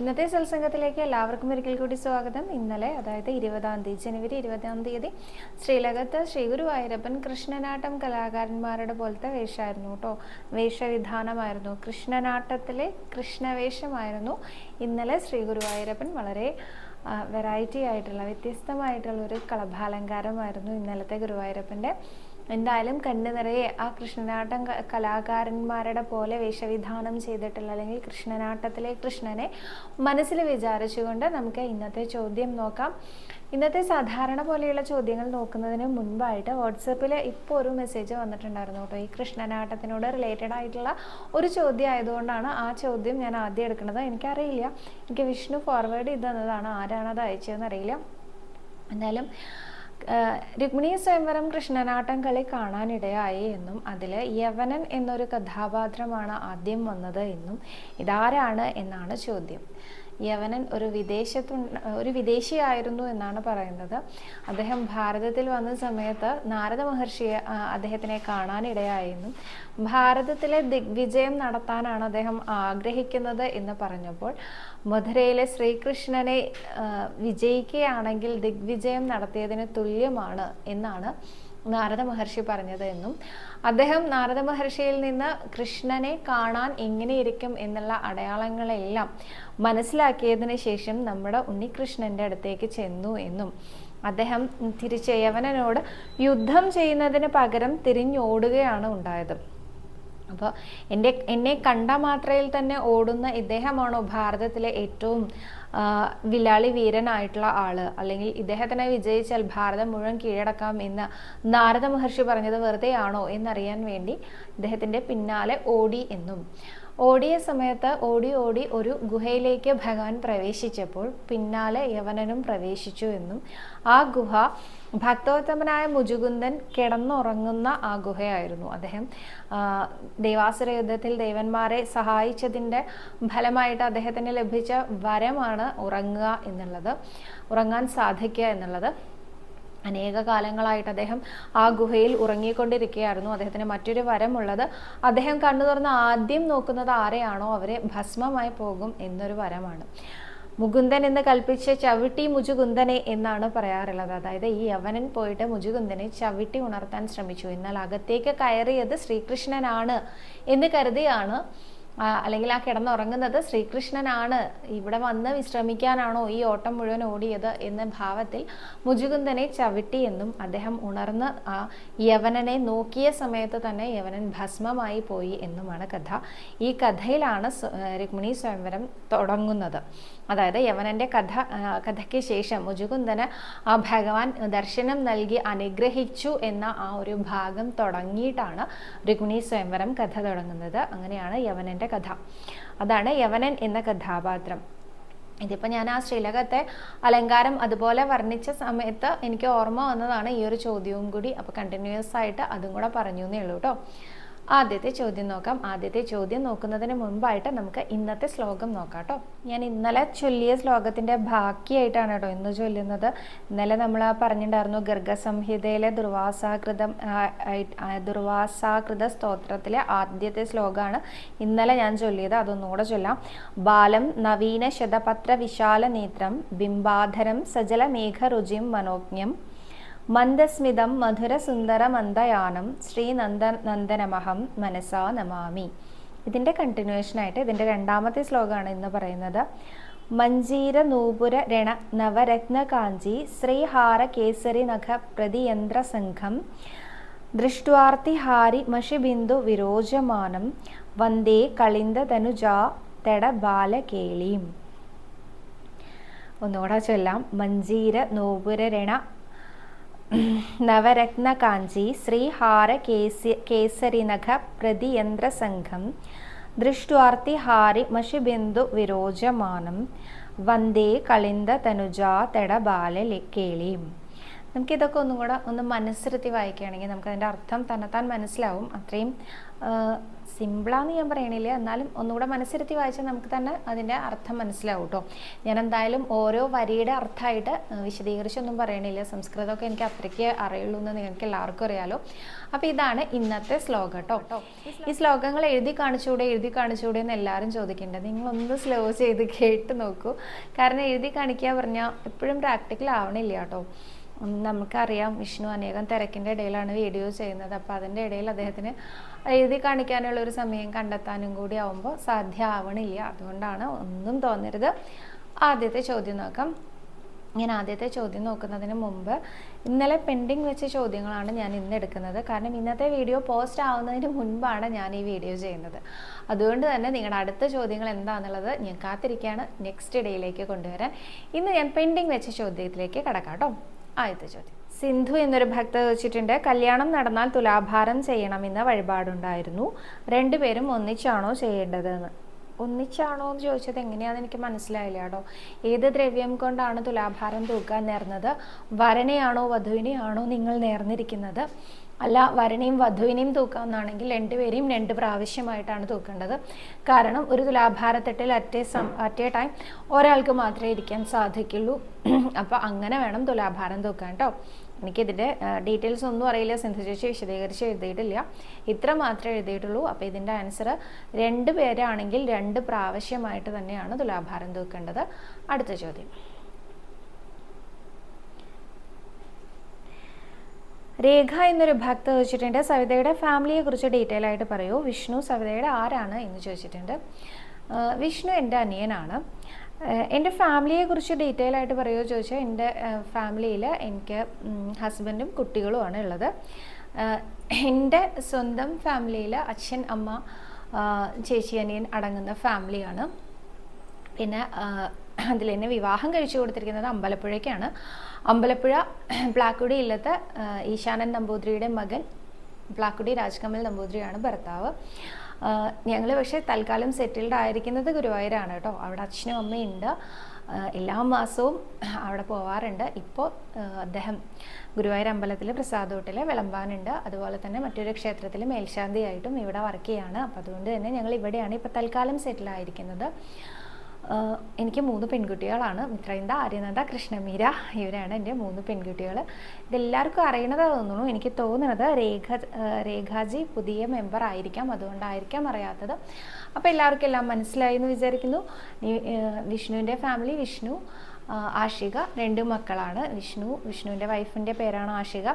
ഇന്നത്തെ സത്സംഗത്തിലേക്ക് എല്ലാവർക്കും ഒരിക്കൽ കൂടി സ്വാഗതം. ഇന്നലെ അതായത് ഇരുപതാം തീയതി ജനുവരി ഇരുപതാം തീയതി ശ്രീലകത്ത് ശ്രീ ഗുരുവായൂരപ്പൻ കൃഷ്ണനാട്ടം കലാകാരന്മാരുടെ പോലത്തെ വേഷമായിരുന്നു കേട്ടോ. വേഷവിധാനമായിരുന്നു. കൃഷ്ണനാട്ടത്തിലെ കൃഷ്ണവേഷമായിരുന്നു ഇന്നലെ ശ്രീ ഗുരുവായൂരപ്പൻ വളരെ വെറൈറ്റി ആയിട്ടുള്ള വ്യത്യസ്തമായിട്ടുള്ള ഒരു കളഭാലങ്കാരമായിരുന്നു ഇന്നലത്തെ ഗുരുവായൂരപ്പന്റെ എന്തായാലും കണ്ണു നിറയെ ആ കൃഷ്ണനാട്ടം കലാകാരന്മാരുടെ പോലെ വേഷവിധാനം ചെയ്തിട്ടുള്ള അല്ലെങ്കിൽ കൃഷ്ണനാട്ടത്തിലെ കൃഷ്ണനെ മനസ്സിൽ വിചാരിച്ചുകൊണ്ട് നമുക്ക് ഇന്നത്തെ ചോദ്യം നോക്കാം. ഇന്നത്തെ സാധാരണ പോലെയുള്ള ചോദ്യങ്ങൾ നോക്കുന്നതിന് മുൻപായിട്ട് വാട്സപ്പിൽ ഇപ്പോൾ ഒരു മെസ്സേജ് വന്നിട്ടുണ്ടായിരുന്നു കേട്ടോ. ഈ കൃഷ്ണനാട്ടത്തിനോട് റിലേറ്റഡ് ആയിട്ടുള്ള ഒരു ചോദ്യം ആയതുകൊണ്ടാണ് ആ ചോദ്യം ഞാൻ ആദ്യം എടുക്കുന്നത്. എനിക്കറിയില്ല. എനിക്ക് വിഷ്ണു ഫോർവേഡ് ചെയ്ത് തന്നതാണ്. ആരാണത് അയച്ചതെന്ന് അറിയില്ല. എന്തായാലും രുക്മിണി സ്വയംവരം കൃഷ്ണനാട്ടം കളി കാണാനിടയായി എന്നും അതിൽ യവനൻ എന്നൊരു കഥാപാത്രമാണ് ആദ്യം വന്നത് എന്നും ഇതാരാണ് എന്നാണ് ചോദ്യം. യവനൻ ഒരു വിദേശത്തു ഒരു വിദേശിയായിരുന്നു എന്നാണ് പറയുന്നത്. അദ്ദേഹം ഭാരതത്തിൽ വന്ന സമയത്ത് നാരദ മഹർഷിയെ അദ്ദേഹത്തിനെ കാണാനിടയായെന്നും ഭാരതത്തിലെ ദിഗ്വിജയം നടത്താനാണ് അദ്ദേഹം ആഗ്രഹിക്കുന്നത് എന്ന് പറഞ്ഞപ്പോൾ മധുരയിലെ ശ്രീകൃഷ്ണനെ വിജയിക്കുകയാണെങ്കിൽ ദിഗ്വിജയം നടത്തിയതിന് തുല്യമാണ് എന്നാണ് നാരദ മഹർഷി പറഞ്ഞത് എന്നും അദ്ദേഹം നാരദ മഹർഷിയിൽ നിന്ന് കൃഷ്ണനെ കാണാൻ എങ്ങനെയിരിക്കും എന്നുള്ള അടയാളങ്ങളെല്ലാം മനസ്സിലാക്കിയതിന് ശേഷം നമ്മുടെ ഉണ്ണികൃഷ്ണന്റെ അടുത്തേക്ക് ചെന്നു എന്നും അദ്ദേഹം തിരിച്ച് യവനനോട് യുദ്ധം ചെയ്യുന്നതിന് പകരം തിരിഞ്ഞോടുകയാണ് ഉണ്ടായത്. അപ്പോൾ എന്റെ എന്നെ കണ്ട മാത്രയിൽ തന്നെ ഓടുന്ന ഇദ്ദേഹമാണോ ഭാരതത്തിലെ ഏറ്റവും വില്ലാളി വീരനായിട്ടുള്ള ആൾ. അല്ലെങ്കിൽ ഇദ്ദേഹത്തിനെ വിജയിച്ചാൽ ഭാരതം മുഴുവൻ കീഴടക്കാം എന്ന് നാരദ മഹർഷി പറഞ്ഞത് വെറുതെയാണോ എന്നറിയാൻ വേണ്ടി ഇദ്ദേഹത്തിന്റെ പിന്നാലെ ഓടി എന്നും. ഓടിയ സമയത്ത് ഓടി ഓടി ഒരു ഗുഹയിലേക്ക് ഭഗവാൻ പ്രവേശിച്ചപ്പോൾ പിന്നാലെ യവനനും പ്രവേശിച്ചു എന്നും ആ ഗുഹ ഭക്തോത്തമനായ മുജുകുന്ദൻ കിടന്നുറങ്ങുന്ന ആ ഗുഹയായിരുന്നു. അദ്ദേഹം ദേവാസുര യുദ്ധത്തിൽ ദേവന്മാരെ സഹായിച്ചതിന്റെ ഫലമായിട്ട് അദ്ദേഹത്തിന് ലഭിച്ച വരമാണ് ഉറങ്ങുക എന്നുള്ളത് ഉറങ്ങാൻ സാധിക്കുക എന്നുള്ളത്. അനേക കാലങ്ങളായിട്ട് അദ്ദേഹം ആ ഗുഹയിൽ ഉറങ്ങിക്കൊണ്ടിരിക്കുകയായിരുന്നു. അദ്ദേഹത്തിന് മറ്റൊരു വരമുള്ളത് അദ്ദേഹം കണ്ണു തുറന്ന് ആദ്യം നോക്കുന്നത് ആരെയാണോ അവരെ ഭസ്മമായി പോകും എന്നൊരു വരമാണ്. മുകുന്ദൻ എന്ന് കൽപ്പിച്ച ചവിട്ടി മുജുകുന്ദനെ എന്നാണ് പറയാറുള്ളത്. അതായത് ഈ യവനൻ പോയിട്ട് മുജുകുന്ദനെ ചവിട്ടി ഉണർത്താൻ ശ്രമിച്ചു. എന്നാൽ അകത്തേക്ക് കയറിയത് ശ്രീകൃഷ്ണനാണ് എന്ന് കരുതിയാണ് അല്ലെങ്കിൽ ആ കിടന്നുറങ്ങുന്നത് ശ്രീകൃഷ്ണനാണ്. ഇവിടെ വന്ന് വിശ്രമിക്കാനാണോ ഈ ഓട്ടം മുഴുവൻ ഓടിയത് എന്ന ഭാവത്തിൽ മുജുകുന്ദനെ ചവിട്ടി എന്നും അദ്ദേഹം ഉണർന്ന് ആ യവനനെ നോക്കിയ സമയത്ത് തന്നെ യവനൻ ഭസ്മമായി പോയി എന്നുമാണ് കഥ. ഈ കഥയിലാണ് രുക്മിണി സ്വയംവരം തുടങ്ങുന്നത്. അതായത് യവനന്റെ കഥ കഥയ്ക്ക് ശേഷം മുജുകുന്ദന് ഭഗവാൻ ദർശനം നൽകി അനുഗ്രഹിച്ചു എന്ന ആ ഒരു ഭാഗം തുടങ്ങിയിട്ടാണ് രുക്മിണി സ്വയംവരം കഥ തുടങ്ങുന്നത്. അങ്ങനെയാണ് യവനന്റെ കഥ. അതാണ് യവനൻ എന്ന കഥാപാത്രം. ഇതിപ്പോൾ ഞാൻ ആ ശ്രീലകത്തെ അലങ്കാരം അതുപോലെ വർണിച്ച സമയത്ത് എനിക്ക് ഓർമ്മ വന്നതാണ് ഈ ഒരു ചോദ്യവും കൂടി. അപ്പോൾ കണ്ടിന്യൂസ് ആയിട്ട് അതും കൂടെ പറഞ്ഞു എന്നേ ഉള്ളൂ കേട്ടോ ആദ്യത്തെ ചോദ്യം നോക്കാം. ആദ്യത്തെ ചോദ്യം നോക്കുന്നതിന് മുമ്പായിട്ട് നമുക്ക് ഇന്നത്തെ ശ്ലോകം നോക്കാം കേട്ടോ ഞാൻ ഇന്നലെ ചൊല്ലിയ ശ്ലോകത്തിന്റെ ബാക്കിയായിട്ടാണ് കേട്ടോ ഇന്ന് ചൊല്ലുന്നത്. ഇന്നലെ നമ്മൾ പറഞ്ഞിട്ടുണ്ടായിരുന്നു ഗർഗസംഹിതയിലെ ദുർവാസാകൃതം ദുർവാസാകൃത സ്തോത്രത്തിലെ ആദ്യത്തെ ശ്ലോകമാണ് ഇന്നലെ ഞാൻ ചൊല്ലിയത്. അതൊന്നുകൂടെ ചൊല്ലാം. ബാലം നവീന ശതപത്ര വിശാല നേത്രം ബിംബാധരം സജല മേഘ രുചിയും മനോജ്ഞം മന്ദസ്മിതം മധുരസുന്ദര മന്ദയാനം ശ്രീനന്ദ നന്ദനമഹം മനസാ നമാമി. ഇതിന്റെ കണ്ടിന്യൂഷനായിട്ട് ഇതിന്റെ രണ്ടാമത്തെ ശ്ലോകമാണ് ഇന്ന് പറയുന്നത്. മഞ്ജീര നൂപുര രണ നവരത്ന കാഞ്ചി ശ്രീഹാര കേസരി നഖ പ്രതിയന്ത്ര സംഘം ദൃഷ്ട്വാർത്തിഹാരി മഷിബിന്ദു വിരോചമാനം വന്ദേ കളിന്ദ തനുജാ തെട ബാലകേളീം ഒന്നുകൂടെ ചൊല്ലാം. മഞ്ജീര നൂപുര രണ നവരത്ന കാഞ്ചി ശ്രീഹാര കേസി കേസരിനഖ പ്രതിയന്ത്ര സംഘം ദൃഷ്ട്വാർത്തിഹാരി മഷിബിന്ദു വിരോചമാനം വന്ദേ കളിന്ദ തനുജാ തെട ബാല നമുക്ക് നമുക്കിതൊക്കെ ഒന്നും കൂടെ ഒന്ന് മനസ്സിരുത്തി വായിക്കുകയാണെങ്കിൽ നമുക്കതിന്റെ അർത്ഥം തന്നെത്താൻ മനസ്സിലാവും. അത്രയും സിമ്പിളാന്ന് ഞാൻ പറയണില്ല. എന്നാലും ഒന്നുകൂടെ മനസ്സിരുത്തി വായിച്ചാൽ നമുക്ക് തന്നെ അതിന്റെ അർത്ഥം മനസ്സിലാവും കേട്ടോ ഞാൻ എന്തായാലും ഓരോ വരിയുടെ അർത്ഥമായിട്ട് വിശദീകരിച്ചൊന്നും പറയണില്ല. സംസ്കൃതമൊക്കെ എനിക്ക് അത്രയ്ക്ക് അറിയുള്ളൂ എന്ന് നിങ്ങൾക്ക് എല്ലാവർക്കും അറിയാലോ. അപ്പോൾ ഇതാണ് ഇന്നത്തെ ശ്ലോകം കേട്ടോ ഈ ശ്ലോകങ്ങൾ എഴുതി കാണിച്ചുകൂടെ എഴുതി കാണിച്ചുകൂടെ എന്ന് എല്ലാവരും ചോദിക്കേണ്ടത് നിങ്ങളൊന്ന് സ്ലോ ചെയ്ത് കേട്ട് നോക്കൂ. കാരണം എഴുതി കാണിക്കുക പറഞ്ഞാൽ എപ്പോഴും പ്രാക്ടിക്കൽ ആവണില്ല കേട്ടോ നമുക്കറിയാം. വിഷ്ണു അനേകം തിരക്കിന്റെ ഇടയിലാണ് വീഡിയോ ചെയ്യുന്നത്. അപ്പോൾ അതിന്റെ ഇടയിൽ അദ്ദേഹത്തിന് എഴുതി കാണിക്കാനുള്ള ഒരു സമയം കണ്ടെത്താനും കൂടി ആവുമ്പോൾ സാധ്യമാവണില്ല അതുകൊണ്ടാണ് ഒന്നും തോന്നരുത്. ആദ്യത്തെ ചോദ്യം നോക്കാം. ഞാൻ ആദ്യത്തെ ചോദ്യം നോക്കുന്നതിന് മുമ്പ് ഇന്നലെ പെൻഡിങ് വെച്ച ചോദ്യങ്ങളാണ് ഞാൻ ഇന്ന് എടുക്കുന്നത്. കാരണം ഇന്നത്തെ വീഡിയോ പോസ്റ്റ് ആവുന്നതിന് മുൻപാണ് ഞാൻ ഈ വീഡിയോ ചെയ്യുന്നത്. അതുകൊണ്ട് തന്നെ നിങ്ങളുടെ അടുത്ത ചോദ്യങ്ങൾ എന്താണെന്നുള്ളത് ഞാൻ കാത്തിരിക്കുകയാണ് നെക്സ്റ്റ് ഡേയിലേക്ക് കൊണ്ടുവരാൻ. ഇന്ന് ഞാൻ പെൻഡിങ് വെച്ച ചോദ്യത്തിലേക്ക് കടക്കാം കേട്ടോ. ആദ്യത്തെ ചോദ്യം. സിന്ധു എന്നൊരു ഭക്ത ചോദിച്ചിട്ടുണ്ട് കല്യാണം നടന്നാൽ തുലാഭാരം ചെയ്യണമെന്ന വഴിപാടുണ്ടായിരുന്നു. രണ്ടുപേരും ഒന്നിച്ചാണോ ചെയ്യേണ്ടതെന്ന്? ഒന്നിച്ചാണോ എന്ന് ചോദിച്ചത് എങ്ങനെയാണെന്ന് എനിക്ക് മനസ്സിലായില്ല കേട്ടോ. ഏത് ദ്രവ്യം കൊണ്ടാണ് തുലാഭാരം തൂക്കാൻ നേർന്നത്? വരനെയാണോ വധുവിനെയാണോ നിങ്ങൾ നേർന്നിരിക്കുന്നത്? അല്ല വരനെയും വധുവിനെയും തൂക്കാമെന്നാണെങ്കിൽ രണ്ടുപേരെയും രണ്ട് പ്രാവശ്യമായിട്ടാണ് തൂക്കേണ്ടത്. കാരണം ഒരു തുലാഭാരത്തെട്ടിൽ അറ്റേ സം അറ്റ് ടൈം ഒരാൾക്ക് മാത്രമേ ഇരിക്കാൻ സാധിക്കുള്ളൂ. അപ്പോൾ അങ്ങനെ വേണം തുലാഭാരം തൂക്കാൻ കേട്ടോ എനിക്കിതിന്റെ ഡീറ്റെയിൽസ് ഒന്നും അറിയില്ല. സിന്ധു ചേച്ചി വിശദീകരിച്ച് എഴുതിയിട്ടില്ല. ഇത്ര മാത്രമേ എഴുതിയിട്ടുള്ളൂ. അപ്പോൾ ഇതിന്റെ ആൻസർ രണ്ട് പേരാണെങ്കിൽ രണ്ട് പ്രാവശ്യമായിട്ട് തന്നെയാണ് തുലാഭാരം തൂക്കേണ്ടത്. അടുത്ത ചോദ്യം. രേഖ എന്നൊരു ഭക്ത ചോദിച്ചിട്ടുണ്ട്. സവിതയുടെ ഫാമിലിയെ കുറിച്ച് ഡീറ്റെയിൽ ആയിട്ട് പറയൂ. വിഷ്ണു സവിതയുടെ ആരാണ് എന്ന് ചോദിച്ചിട്ടുണ്ട്. വിഷ്ണു എന്റെ അനിയനാണ്. എന്റെ ഫാമിലിയെ കുറിച്ച് ഡീറ്റെയിൽ ആയിട്ട് പറയുമോ ചോദിച്ചാൽ എന്റെ ഫാമിലിയിൽ എനിക്ക് ഹസ്ബൻഡും കുട്ടികളുമാണ് ഉള്ളത്. എന്റെ സ്വന്തം ഫാമിലിയിൽ അച്ഛൻ അമ്മ ചേച്ചി അനിയൻ അടങ്ങുന്ന ഫാമിലിയാണ്. പിന്നെ അതിൽ എന്നെ വിവാഹം കഴിച്ചു കൊടുത്തിരിക്കുന്നത് അമ്പലപ്പുഴയ്ക്കാണ്. അമ്പലപ്പുഴ പ്ലാക്കുടി ഇല്ലത്തെ ഈശാനൻ നമ്പൂതിരിയുടെ മകൻ പ്ലാക്കുടി രാജ്കമൽ നമ്പൂതിരിയാണ് ഭർത്താവ്. ഞങ്ങൾ പക്ഷേ തൽക്കാലം സെറ്റിൽഡ് ആയിരിക്കുന്നത് ഗുരുവായൂരാണ് കേട്ടോ. അവിടെ അച്ഛനും അമ്മയുണ്ട് എല്ലാ മാസവും അവിടെ പോവാറുണ്ട്. ഇപ്പോൾ അദ്ദേഹം ഗുരുവായൂർ അമ്പലത്തിൽ പ്രസാദോട്ടിൽ വിളമ്പാനുണ്ട്. അതുപോലെ തന്നെ മറ്റൊരു ക്ഷേത്രത്തിൽ മേൽശാന്തിയായിട്ടും ഇവിടെ വർക്ക് ചെയ്യാണ്. അപ്പോൾ അതുകൊണ്ട് തന്നെ ഞങ്ങൾ ഇവിടെയാണ് ഇപ്പോൾ തൽക്കാലം സെറ്റിൽ ആയിരിക്കുന്നത്. എനിക്ക് മൂന്ന് പെൺകുട്ടികളാണ്. മിത്രൈന്ദ ആര്യനന്ദ കൃഷ്ണമീര ഇവരാണ് എന്റെ മൂന്ന് പെൺകുട്ടികൾ ഇതെല്ലാവർക്കും അറിയണത് തോന്നുന്നു. എനിക്ക് തോന്നുന്നത് രേഖ രേഖാജി പുതിയ മെമ്പർ ആയിരിക്കാം. അതുകൊണ്ടായിരിക്കാം അറിയാത്തത്. അപ്പോൾ എല്ലാവർക്കും എല്ലാം മനസ്സിലായി എന്ന് വിചാരിക്കുന്നു. വിഷ്ണുവിന്റെ ഫാമിലി വിഷ്ണു ആഷിക രണ്ട് മക്കളാണ്. വിഷ്ണു വിഷ്ണുവിന്റെ വൈഫിന്റെ പേരാണ് ആഷിക.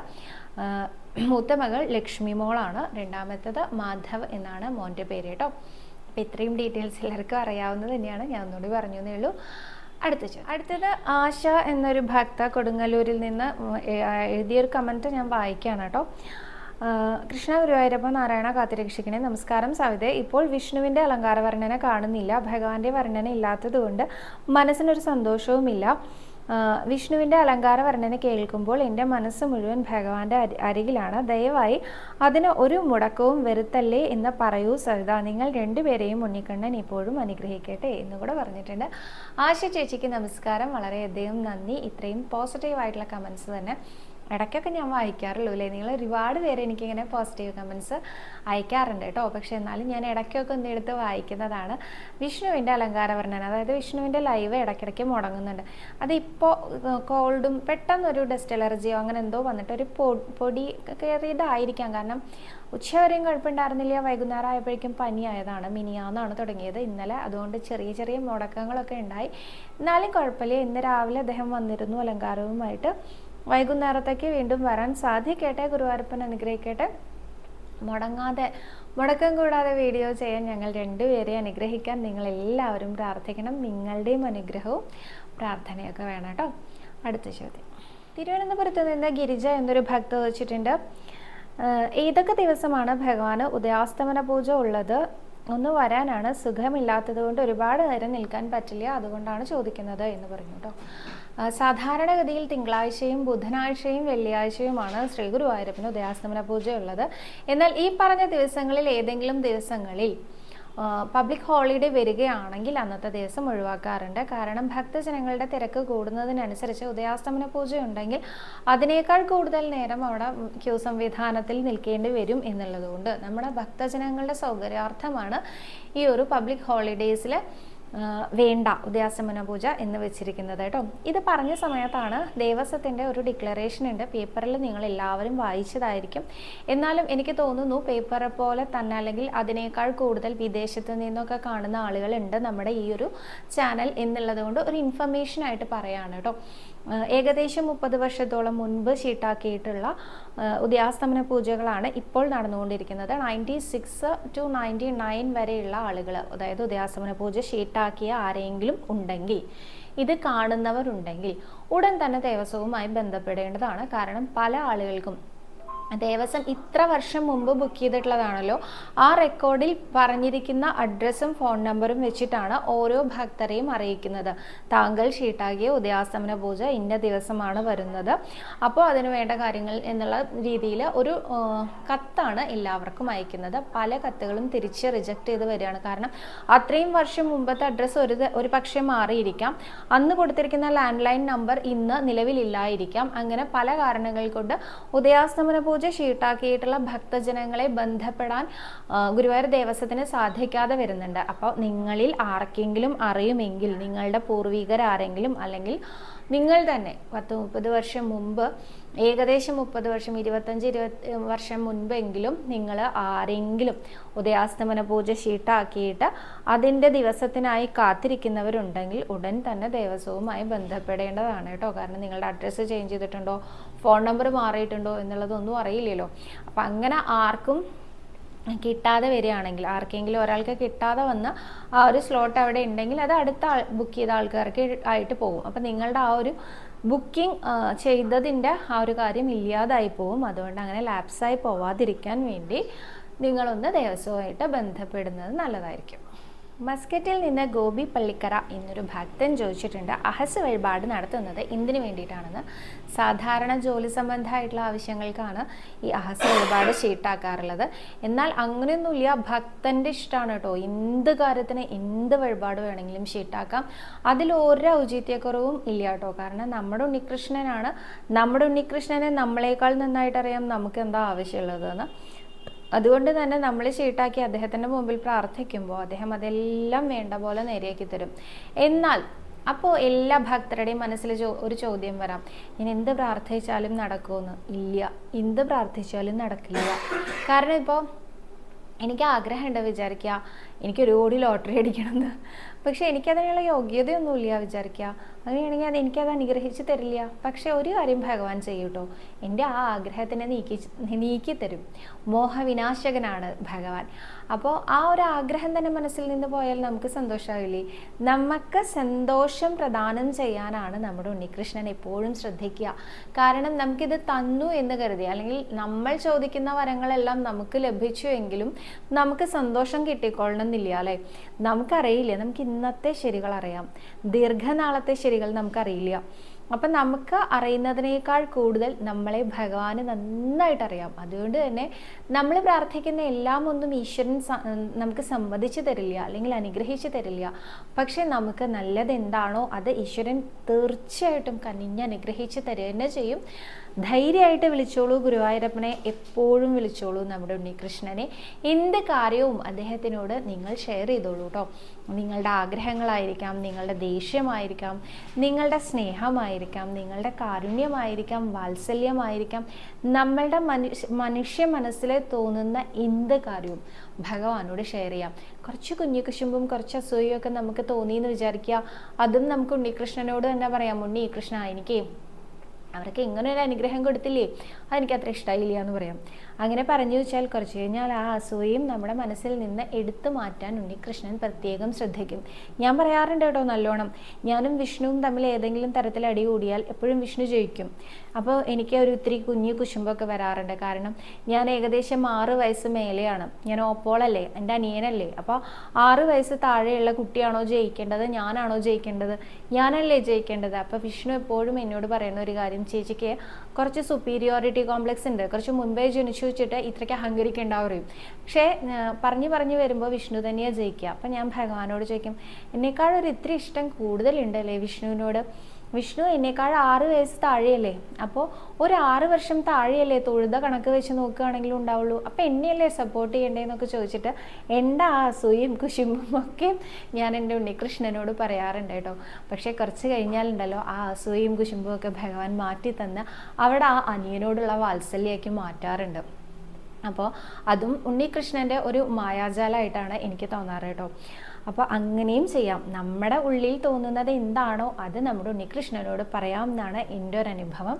മൂത്ത മകൾ ലക്ഷ്മി മോളാണ്. രണ്ടാമത്തത് മാധവ് എന്നാണ് മോന്റെ പേര് കേട്ടോ. അപ്പം ഇത്രയും ഡീറ്റെയിൽസ് എല്ലാവർക്കും അറിയാവുന്നത് തന്നെയാണ്. ഞാൻ ഒന്നുകൂടി പറഞ്ഞു എന്നേ ഉള്ളൂ. അടുത്ത അടുത്തത് ആശ എന്നൊരു ഭക്ത കൊടുങ്ങല്ലൂരിൽ നിന്ന് എഴുതിയൊരു കമന്റ് ഞാൻ വായിക്കുകയാണ് കേട്ടോ. കൃഷ്ണ ഗുരുവായൂരപ്പ നാരായണ കാത്തിരക്ഷിക്കണേ. നമസ്കാരം. സവിത ഇപ്പോൾ വിഷ്ണുവിന്റെ അലങ്കാര വർണന കാണുന്നില്ല. ഭഗവാന്റെ വർണന ഇല്ലാത്തതുകൊണ്ട് മനസ്സിനൊരു സന്തോഷവുമില്ല. വിഷ്ണുവിന്റെ അലങ്കാര വർണന കേൾക്കുമ്പോൾ എന്റെ മനസ്സ് മുഴുവൻ ഭഗവാന്റെ അരികിലാണ്. ദയവായി അതിന് ഒരു മുടക്കവും വരുത്തല്ലേ എന്ന് പറയൂ സവിത നിങ്ങൾ രണ്ടുപേരെയും ഉണ്ണിക്കണ്ണൻ ഇപ്പോഴും അനുഗ്രഹിക്കട്ടെ എന്ന് കൂടെ പറഞ്ഞിട്ടുണ്ട്. ആശ ചേച്ചിക്ക് നമസ്കാരം. വളരെയധികം നന്ദി. ഇത്രയും പോസിറ്റീവായിട്ടുള്ള കമൻസ് തന്നെ. ഇടയ്ക്കൊക്കെ ഞാൻ വായിക്കാറുള്ളൂ അല്ലേ? നിങ്ങൾ ഒരുപാട് പേര് എനിക്കിങ്ങനെ പോസിറ്റീവ് കമൻസ് അയക്കാറുണ്ട് കേട്ടോ. പക്ഷേ എന്നാലും ഞാൻ ഇടയ്ക്കൊക്കെ ഒന്ന് എടുത്ത് വായിക്കുന്നതാണ് വിഷ്ണുവിന്റെ അലങ്കാര വർണന അതായത് വിഷ്ണുവിന്റെ ലൈവ് ഇടയ്ക്കിടയ്ക്ക് മുടങ്ങുന്നുണ്ട്. അതിപ്പോൾ കോൾഡും പെട്ടെന്നൊരു ഡസ്റ്റ് അലർജിയോ അങ്ങനെ എന്തോ വന്നിട്ട് ഒരു പൊടി കയറിയതായിരിക്കാം. കാരണം ഉച്ചവരെയും കുഴപ്പമുണ്ടായിരുന്നില്ല. വൈകുന്നേരം ആയപ്പോഴേക്കും പനിയായതാണ്. മിനിയാന്നാണ് തുടങ്ങിയത്. ഇന്നലെ അതുകൊണ്ട് ചെറിയ ചെറിയ മുടക്കങ്ങളൊക്കെ ഉണ്ടായി. എന്നാലും കുഴപ്പമില്ല. ഇന്ന് രാവിലെ അദ്ദേഹം വന്നിരുന്നു അലങ്കാരവുമായിട്ട്. വൈകുന്നേരത്തേക്ക് വീണ്ടും വരാൻ സാധിക്കട്ടെ ഗുരുവായൂരപ്പൻ അനുഗ്രഹിക്കട്ടെ. മുടങ്ങാതെ മുടക്കം കൂടാതെ വീഡിയോ ചെയ്യാൻ ഞങ്ങൾ രണ്ടുപേരെ അനുഗ്രഹിക്കാൻ നിങ്ങൾ എല്ലാവരും പ്രാർത്ഥിക്കണം. നിങ്ങളുടെയും അനുഗ്രഹവും പ്രാർത്ഥനയൊക്കെ വേണം കേട്ടോ. അടുത്ത ചോദ്യം. തിരുവനന്തപുരത്ത് നിന്ന് ഗിരിജ എന്നൊരു ഭക്ത വെച്ചിട്ടുണ്ട് ഏതൊക്കെ ദിവസമാണ് ഭഗവാന് ഉദയാസ്തമന പൂജ ഉള്ളത്? ഒന്ന് വരാനാണ് സുഖമില്ലാത്തത് കൊണ്ട് ഒരുപാട് നേരം നിൽക്കാൻ പറ്റില്ല. അതുകൊണ്ടാണ് ചോദിക്കുന്നത് എന്ന് പറഞ്ഞു കേട്ടോ. സാധാരണഗതിയിൽ തിങ്കളാഴ്ചയും ബുധനാഴ്ചയും വെള്ളിയാഴ്ചയുമാണ് ശ്രീ ഗുരുവായൂരപ്പന് ഉദയാസ്തമന പൂജ ഉള്ളത്. എന്നാൽ ഈ പറഞ്ഞ ദിവസങ്ങളിൽ ഏതെങ്കിലും ദിവസങ്ങളിൽ പബ്ലിക് ഹോളിഡേ വരികയാണെങ്കിൽ അന്നത്തെ ദിവസം ഒഴിവാക്കാറുണ്ട്. കാരണം ഭക്തജനങ്ങളുടെ തിരക്ക് കൂടുന്നതിനനുസരിച്ച് ഉദയാസ്തമന പൂജ ഉണ്ടെങ്കിൽ അതിനേക്കാൾ കൂടുതൽ നേരം അവിടെ ക്യൂ സംവിധാനത്തിൽ നിൽക്കേണ്ടി വരും എന്നുള്ളതുകൊണ്ട് നമ്മുടെ ഭക്തജനങ്ങളുടെ സൗകര്യാർത്ഥമാണ് ഈ ഒരു പബ്ലിക് ഹോളിഡേയ്സിൽ വേണ്ട ഉദയാസമന പൂജ എന്ന് വെച്ചിരിക്കുന്നത് കേട്ടോ. ഇത് പറഞ്ഞ സമയത്താണ് ദേവസ്വത്തിന്റെ ഒരു ഡിക്ലറേഷൻ ഉണ്ട്. പേപ്പറിൽ നിങ്ങൾ എല്ലാവരും വായിച്ചതായിരിക്കും. എന്നാലും എനിക്ക് തോന്നുന്നു പേപ്പർ പോലെ തന്നെ അല്ലെങ്കിൽ അതിനേക്കാൾ കൂടുതൽ വിദേശത്ത് നിന്നൊക്കെ കാണുന്ന ആളുകളുണ്ട് നമ്മുടെ ഈ ഒരു ചാനൽ എന്നുള്ളത് കൊണ്ട് ഒരു ഇൻഫർമേഷൻ ആയിട്ട് പറയാണ് കേട്ടോ. ഏകദേശം മുപ്പത് വർഷത്തോളം മുൻപ് ഷീട്ടാക്കിയിട്ടുള്ള ഉദയാസ്തമന പൂജകളാണ് ഇപ്പോൾ നടന്നുകൊണ്ടിരിക്കുന്നത്. Ninety six to ninety nine വരെയുള്ള ആളുകൾ അതായത് ഉദയാസ്തമന പൂജ ഷീട്ടാക്കിയ ആരെങ്കിലും ഉണ്ടെങ്കിൽ ഇത് കാണുന്നവരുണ്ടെങ്കിൽ ഉടൻ തന്നെ ദേവസ്വവുമായി ബന്ധപ്പെടേണ്ടതാണ്. കാരണം പല ആളുകൾക്കും ദേവസ്വം ഇത്ര വർഷം മുമ്പ് ബുക്ക് ചെയ്തിട്ടുള്ളതാണല്ലോ. ആ റെക്കോർഡിൽ പറഞ്ഞിരിക്കുന്ന അഡ്രസ്സും ഫോൺ നമ്പറും വെച്ചിട്ടാണ് ഓരോ ഭക്തരെയും അറിയിക്കുന്നത്. താങ്കൾ ഷീട്ടാകിയ ഉദയാസ്തമന പൂജ ഇന്ന ദിവസമാണ് വരുന്നത്. അപ്പോൾ അതിന് വേണ്ട കാര്യങ്ങൾ എന്നുള്ള രീതിയിൽ ഒരു കത്താണ് എല്ലാവർക്കും അയക്കുന്നത്. പല കത്തുകളും തിരിച്ച് റിജക്റ്റ് ചെയ്ത് വരികയാണ്. കാരണം അത്രയും വർഷം മുമ്പത്തെ അഡ്രസ്സ് ഒരു ഒരു പക്ഷേ മാറിയിരിക്കാം. അന്ന് കൊടുത്തിരിക്കുന്ന ലാൻഡ് ലൈൻ നമ്പർ ഇന്ന് നിലവിലില്ലായിരിക്കാം. അങ്ങനെ പല കാരണങ്ങൾ കൊണ്ട് ഉദയാസ്തമന പൂജ പൂജ ഷീട്ടാക്കിയിട്ടുള്ള ഭക്തജനങ്ങളെ ബന്ധപ്പെടാൻ ഗുരുവായൂർ ദേവസ്വത്തിന് സാധിക്കാതെ വരുന്നുണ്ട്. അപ്പോൾ നിങ്ങളിൽ ആർക്കെങ്കിലും അറിയുമെങ്കിൽ നിങ്ങളുടെ പൂർവികരാരെങ്കിലും അല്ലെങ്കിൽ നിങ്ങൾ തന്നെ പത്ത് മുപ്പത് വർഷം മുമ്പ് ഏകദേശം മുപ്പത് വർഷം ഇരുപത്തഞ്ച് ഇരുപത്തി വർഷം മുൻപെങ്കിലും നിങ്ങൾ ആരെങ്കിലും ഉദയാസ്തമന പൂജ ഷീട്ടാക്കിയിട്ട് അതിന്റെ ദിവസത്തിനായി കാത്തിരിക്കുന്നവരുണ്ടെങ്കിൽ ഉടൻ തന്നെ ദേവസ്വവുമായി ബന്ധപ്പെടേണ്ടതാണ് കേട്ടോ. കാരണം നിങ്ങളുടെ അഡ്രസ്സ് ചേഞ്ച് ചെയ്തിട്ടുണ്ടോ? ഫോൺ നമ്പർ മാറിയിട്ടുണ്ടോ എന്നുള്ളതൊന്നും അറിയില്ലല്ലോ. അപ്പം അങ്ങനെ ആർക്കും കിട്ടാതെ വരികയാണെങ്കിൽ ആർക്കെങ്കിലും ഒരാൾക്ക് കിട്ടാതെ വന്ന് ആ ഒരു സ്ലോട്ട് അവിടെ ഉണ്ടെങ്കിൽ അത് അടുത്ത ബുക്ക് ചെയ്ത ആൾക്കാർക്ക് ആയിട്ട് പോകും. അപ്പം നിങ്ങളുടെ ആ ഒരു ബുക്കിംഗ് ചെയ്തതിന്റെ ആ ഒരു കാര്യം ഇല്ലാതായി പോകും അതുകൊണ്ട് അങ്ങനെ ലാപ്സായി പോവാതിരിക്കാൻ വേണ്ടി നിങ്ങളൊന്ന് ദേവസ്വമായിട്ട് ബന്ധപ്പെടുന്നത് നല്ലതായിരിക്കും. മസ്കറ്റിൽ നിന്ന് ഗോപി പള്ളിക്കര എന്നൊരു ഭക്തൻ ചോദിച്ചിട്ടുണ്ട്. അഹസ് വഴിപാട് നടത്തുന്നത് എന്തിനു വേണ്ടിയിട്ടാണെന്ന്. സാധാരണ ജോലി സംബന്ധമായിട്ടുള്ള ആവശ്യങ്ങൾക്കാണ് ഈ അഹസ് വഴിപാട് ഷീട്ടാക്കാറുള്ളത് എന്നാൽ അങ്ങനെയൊന്നുമില്ല. ഭക്തന്റെ ഇഷ്ടമാണ് കേട്ടോ. എന്ത് കാര്യത്തിന് എന്ത് വഴിപാട് വേണമെങ്കിലും ഷീട്ടാക്കാം അതിൽ ഒരു ഔചിത്യക്കുറവും ഇല്ല കേട്ടോ. കാരണം നമ്മുടെ ഉണ്ണികൃഷ്ണനാണ്. നമ്മുടെ ഉണ്ണികൃഷ്ണനെ നമ്മളെക്കാൾ നന്നായിട്ട് അറിയാം നമുക്ക് എന്താ ആവശ്യമുള്ളതെന്ന്. അതുകൊണ്ട് തന്നെ നമ്മൾ ചീട്ടാക്കി അദ്ദേഹത്തിന്റെ മുമ്പിൽ പ്രാർത്ഥിക്കുമ്പോൾ അദ്ദേഹം അതെല്ലാം വേണ്ട പോലെ നേരെയാക്കി തരും. എന്നാൽ അപ്പോൾ എല്ലാ ഭക്തരുടെയും മനസ്സിൽ ഒരു ചോദ്യം വരാം. ഞാൻ എന്ത് പ്രാർത്ഥിച്ചാലും നടക്കുമെന്ന്? ഇല്ല. എന്ത് പ്രാർത്ഥിച്ചാലും നടക്കില്ല. കാരണം ഇപ്പോൾ എനിക്ക് ആഗ്രഹമുണ്ട് വിചാരിക്കുക. എനിക്കൊരു കോടി ലോട്ടറി അടിക്കണമെന്ന്. പക്ഷേ എനിക്കതിനുള്ള യോഗ്യതയൊന്നുമില്ല വിചാരിക്കുക. അങ്ങനെയാണെങ്കിൽ അത് എനിക്കത് അനുഗ്രഹിച്ച് തരില്ല. പക്ഷേ ഒരു കാര്യം ഭഗവാൻ ചെയ്യൂട്ടോ? എന്റെ ആ ആഗ്രഹത്തിനെ നീക്കി നീക്കി തരും മോഹവിനാശകനാണ് ഭഗവാൻ. അപ്പോൾ ആ ഒരു ആഗ്രഹം തന്നെ മനസ്സിൽ നിന്ന് പോയാൽ നമുക്ക് സന്തോഷമാവില്ലേ? നമുക്ക് സന്തോഷം പ്രദാനം ചെയ്യാനാണ് നമ്മുടെ ഉണ്ണികൃഷ്ണൻ എപ്പോഴും ശ്രദ്ധിക്കുക. കാരണം നമുക്കിത് തന്നു എന്ന് കരുതി. അല്ലെങ്കിൽ നമ്മൾ ചോദിക്കുന്ന വരങ്ങളെല്ലാം നമുക്ക് ലഭിച്ചു എങ്കിലും നമുക്ക് സന്തോഷം കിട്ടിക്കൊള്ളണമെന്നില്ല അല്ലേ? നമുക്കറിയില്ല. നമുക്ക് ഇന്നത്തെ ശരികൾ അറിയാം. ദീർഘനാളത്തെ ശരികൾ നമുക്കറിയില്ല. അപ്പം നമുക്ക് അറിയുന്നതിനേക്കാൾ കൂടുതൽ നമ്മളെ ഭഗവാൻ നന്നായിട്ട് അറിയാം അതുകൊണ്ട് തന്നെ നമ്മൾ പ്രാർത്ഥിക്കുന്ന എല്ലാം ഒന്നും ഈശ്വരൻ നമുക്ക് സമ്മതിച്ചു തരില്ല അല്ലെങ്കിൽ അനുഗ്രഹിച്ചു തരില്ല. പക്ഷെ നമുക്ക് നല്ലത് എന്താണോ അത് ഈശ്വരൻ തീർച്ചയായിട്ടും കനിഞ്ഞ് അനുഗ്രഹിച്ച് തരുക തന്നെ ചെയ്യും. ധൈര്യമായിട്ട് വിളിച്ചോളൂ. ഗുരുവായൂരപ്പനെ എപ്പോഴും വിളിച്ചോളൂ നമ്മുടെ ഉണ്ണികൃഷ്ണനെ. എന്ത് കാര്യവും അദ്ദേഹത്തിനോട് നിങ്ങൾ ഷെയർ ചെയ്തോളൂ കേട്ടോ നിങ്ങളുടെ ആഗ്രഹങ്ങളായിരിക്കാം നിങ്ങളുടെ ദേഷ്യമായിരിക്കാം നിങ്ങളുടെ സ്നേഹമായിരിക്കാം നിങ്ങളുടെ കാരുണ്യമായിരിക്കാം വാത്സല്യമായിരിക്കാം. നമ്മളുടെ മനുഷ്യ മനസ്സിൽ തോന്നുന്ന എന്ത് കാര്യവും ഭഗവാനോട് ഷെയർ ചെയ്യാം. കുറച്ച് കുഞ്ഞു കുശുമ്പും കുറച്ച് അസൂയൊക്കെ നമുക്ക് തോന്നിയെന്ന് വിചാരിക്കുക. അതും നമുക്ക് ഉണ്ണികൃഷ്ണനോട് തന്നെ പറയാം. ഉണ്ണി കൃഷ്ണ എനിക്ക് അവർക്ക് ഇങ്ങനെ ഒരു അനുഗ്രഹം കൊടുത്തില്ലേ? അതെനിക്ക് അത്ര ഇഷ്ടമായില്ല എന്ന് പറയാം. അങ്ങനെ പറഞ്ഞു വെച്ചാൽ കുറച്ച് കഴിഞ്ഞാൽ ആ അസൂയയും നമ്മുടെ മനസ്സിൽ നിന്ന് എടുത്തു മാറ്റാൻ ഉണ്ണികൃഷ്ണൻ പ്രത്യേകം ശ്രദ്ധിക്കും. ഞാൻ പറയാറുണ്ട് കേട്ടോ നല്ലോണം. ഞാനും വിഷ്ണുവും തമ്മിൽ ഏതെങ്കിലും തരത്തിൽ അടി കൂടിയാൽ എപ്പോഴും വിഷ്ണു ജയിക്കും. അപ്പോൾ എനിക്ക് ഒരു ഇത്തിരി കുഞ്ഞു കുശുമ്പൊക്കെ വരാറുണ്ട്. കാരണം ഞാൻ ഏകദേശം ആറ് വയസ്സ് മേലെയാണ്. ഞാൻ ഓപ്പോളല്ലേ എന്റെ അനിയനല്ലേ. അപ്പോൾ ആറ് വയസ്സ് താഴെയുള്ള കുട്ടിയാണോ ജയിക്കേണ്ടത്? ഞാനാണോ ജയിക്കേണ്ടത്? ഞാനല്ലേ ജയിക്കേണ്ടത്? അപ്പോൾ വിഷ്ണു എപ്പോഴും എന്നോട് പറയുന്ന ഒരു കാര്യം ചേച്ചിക്ക് കുറച്ച് സുപ്പീരിയോറിറ്റി കോംപ്ലക്സ് ഉണ്ട്. കുറച്ച് മുൻപേ ജനിച്ചു വെച്ചിട്ട് ഇത്രയ്ക്ക് അഹങ്കരിക്കേണ്ട ഒരു പക്ഷേ പറഞ്ഞു പറഞ്ഞു വരുമ്പോൾ വിഷ്ണു തന്നെയാണ് ജയിക്കുക അപ്പം ഞാൻ ഭഗവാനോട് ചോദിക്കും എന്നേക്കാൾ ഒരു ഇത്തിരി ഇഷ്ടം കൂടുതലുണ്ടല്ലേ വിഷ്ണുവിനോട്? വിഷ്ണു എന്നേക്കാൾ ആറ് വയസ്സ് താഴെയല്ലേ? അപ്പോൾ ഒരു ആറ് വർഷം താഴെയല്ലേ തൊഴുത കണക്ക് വെച്ച് നോക്കുകയാണെങ്കിലും ഉണ്ടാവുള്ളൂ. അപ്പോൾ എന്നെയല്ലേ സപ്പോർട്ട് ചെയ്യേണ്ടതെന്നൊക്കെ ചോദിച്ചിട്ട് എന്റെ ആ അസൂയും കുശുമ്പും ഒക്കെ ഞാൻ എന്റെ ഉണ്ണികൃഷ്ണനോട് പറയാറുണ്ട് കേട്ടോ. പക്ഷേ കുറച്ച് കഴിഞ്ഞാലുണ്ടല്ലോ ആ അസൂയും കുശുമ്പും ഒക്കെ ഭഗവാൻ മാറ്റി തന്ന് അവിടെ ആ അനിയനോടുള്ള വാത്സല്യമാക്കി മാറ്റാറുണ്ട്. അപ്പോൾ അതും ഉണ്ണികൃഷ്ണന്റെ ഒരു മായാജാലമായിട്ടാണ് എനിക്ക് തോന്നാറ് കേട്ടോ. അപ്പോൾ അങ്ങനെയും ചെയ്യാം. നമ്മുടെ ഉള്ളിൽ തോന്നുന്നത് എന്താണോ അത് നമ്മുടെ ഉണ്ണികൃഷ്ണനോട് പറയാം എന്നാണ് എന്റെ ഒരു അനുഭവം.